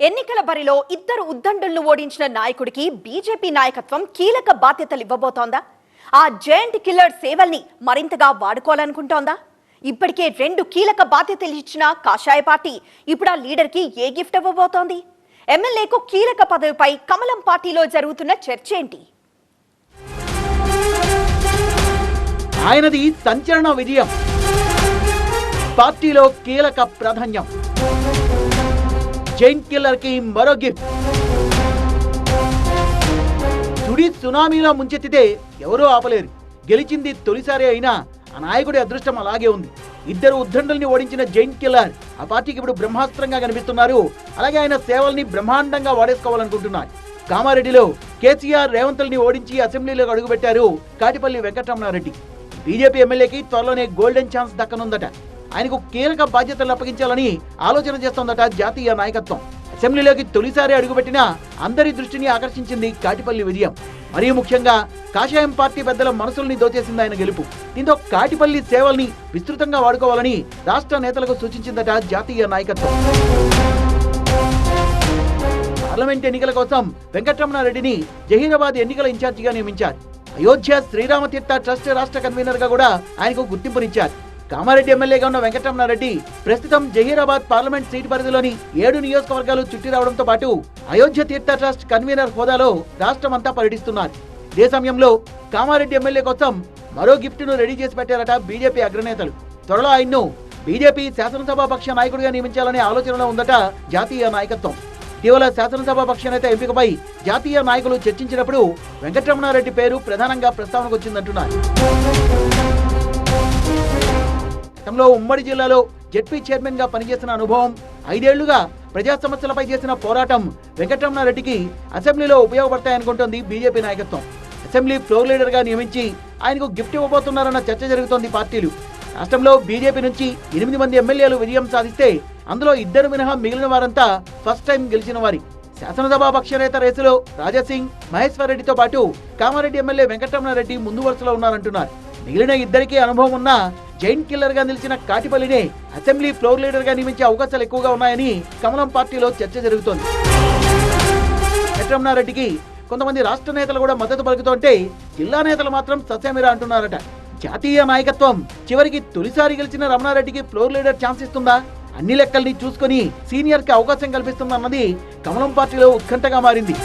ఎన్నికల బరిలో ఇద్దరు ఉద్దండులను ఓడించిన నాయకుడికి బీజేపీ నాయకత్వం కీలక బాధ్యతలు ఇవ్వబోతోందా? ఆ జయంట్ కిల్లర్ సేవల్ని మరింతగా వాడుకోవాలనుకుంటోందా? ఇప్పటికే రెండు కీలక బాధ్యతలు ఇచ్చిన కాషాయ పార్టీ ఇప్పుడు ఆ లీడర్కి ఏ గిఫ్ట్ ఇవ్వబోతోంది? ఎమ్మెల్యేకు కీలక పదవిపై కమలం పార్టీలో జరుగుతున్న చర్చ ఏంటి? ఆయనది సంచలన విజయం. పార్టీలో కీలక ప్రాధాన్యం. జైన్ కిల్లర్కి మరో గిఫ్ట్. తుడి సునామీలో ముంచెత్తితే ఎవరూ ఆపలేరు. గెలిచింది తొలిసారి అయినా ఆ నాయకుడి అదృష్టం అలాగే ఉంది. ఇద్దరు ఉద్దండుల్ని ఓడించిన జైన్ కిల్లర్ ఆ పార్టీకి ఇప్పుడు బ్రహ్మాస్త్రంగా కనిపిస్తున్నారు. అలాగే ఆయన సేవల్ని బ్రహ్మాండంగా వాడేసుకోవాలనుకుంటున్నారు. కామారెడ్డిలో కేసీఆర్ రేవంతుల్ని ఓడించి అసెంబ్లీలోకి అడుగుపెట్టారు కాటిపల్లి వెంకటరమణారెడ్డి. బీజేపీ ఎమ్మెల్యేకి త్వరలోనే గోల్డెన్ ఛాన్స్ దక్కనుందట. ఆయనకు కీలక బాధ్యతలు అప్పగించాలని ఆలోచన చేస్తోందట జాతీయ నాయకత్వం. అసెంబ్లీలోకి తొలిసారి అడుగుపెట్టిన అందరి దృష్టిని ఆకర్షించింది కాటిపల్లి విజయం. మరీ ముఖ్యంగా కాషాయం పార్టీ పెద్దల మనసుల్ని దోచేసింది ఆయన గెలుపు. దీంతో కాటిపల్లి సేవల్ని విస్తృతంగా వాడుకోవాలని రాష్ట్ర నేతలకు సూచించిందట జాతీయ నాయకత్వం. పార్లమెంట్ ఎన్నికల కోసం వెంకటరమణారెడ్డిని జహీరాబాద్ ఎన్నికల ఇన్ఛార్జిగా నియమించారు. అయోధ్య శ్రీరామతీర్థ ట్రస్ట్ రాష్ట్ర కన్వీనర్గా కూడా ఆయనకు గుర్తింపునిచ్చారు. కామారెడ్డి ఎమ్మెల్యేగా ఉన్న వెంకటరమణారెడ్డి ప్రస్తుతం జహీరాబాద్ పార్లమెంట్ సీటు పరిధిలోని ఏడు నియోజకవర్గాలు చుట్టి రావడంతో పాటు అయోధ్య తీర్థ ట్రస్ట్ కన్వీనర్ హోదాలో రాష్ట్రమంతా పర్యటిస్తున్నారు. ఇదే సమయంలో కామారెడ్డి ఎమ్మెల్యే కోసం మరో గిఫ్ట్ను రెడీ చేసి పెట్టారట బీజేపీ అగ్రనేతలు. త్వరలో ఆయన్ను బీజేపీ శాసనసభ పక్ష నాయకుడిగా నియమించాలనే ఆలోచనలో ఉందట జాతీయ నాయకత్వం. ఇటీవల శాసనసభ పక్ష నేత ఎంపికపై జాతీయ నాయకులు చర్చించినప్పుడు వెంకటరమణారెడ్డి పేరు ప్రధానంగా ప్రస్తావనకు వచ్చిందంటున్నారు. గతంలో ఉమ్మడి జిల్లాలో జెడ్పీ చైర్మన్గా పనిచేసిన అనుభవం ఐదేళ్ళుగా ప్రజా సమస్యలపై చేసిన పోరాటం వెంకటరమణారెడ్డికి అసెంబ్లీలో ఉపయోగపడతాయనుకుంటోంది బీజేపీ నాయకత్వం. అసెంబ్లీ ఫ్లోర్ లీడర్గా నియమించి ఆయనకు గిఫ్ట్ ఇవ్వబోతున్నారన్న చర్చ జరుగుతోంది పార్టీలు. రాష్ట్రంలో బీజేపీ నుంచి ఎనిమిది మంది ఎమ్మెల్యేలు విజయం సాధిస్తే అందులో ఇద్దరు మినహా మిగిలిన వారంతా ఫస్ట్ టైం గెలిచిన వారి. శాసనసభ పక్షనేత రేసులో రాజాసింగ్ మహేశ్వర్ రెడ్డితో పాటు కామారెడ్డి ఎమ్మెల్యే వెంకటరమణారెడ్డి ముందు వరుసలో ఉన్నారంటున్నారు. మిగిలిన ఇద్దరికీ అనుభవం ఉన్న జైన్ కిల్లర్గా నిలిచిన కాటిపల్లినే అసెంబ్లీ ఫ్లోర్ లీడర్గా నియమించే అవకాశాలు ఎక్కువగా ఉన్నాయని కమలం పార్టీలో చర్చ జరుగుతోంది. వెంకటరమణారెడ్డికి కొంతమంది రాష్ట్ర నేతలు కూడా మద్దతు పలుకుతుంటే జిల్లా నేతలు మాత్రం ససేమిరా అంటున్నారట. జాతీయ నాయకత్వం చివరికి తొలిసారి గెలిచిన రమణారెడ్డికి ఫ్లోర్ లీడర్ ఛాన్స్ ఇస్తుందా? అన్ని లెక్కల్ని చూసుకొని సీనియర్కి అవకాశం కల్పిస్తుందన్నది కమలం పార్టీలో ఉత్కంఠగా మారింది.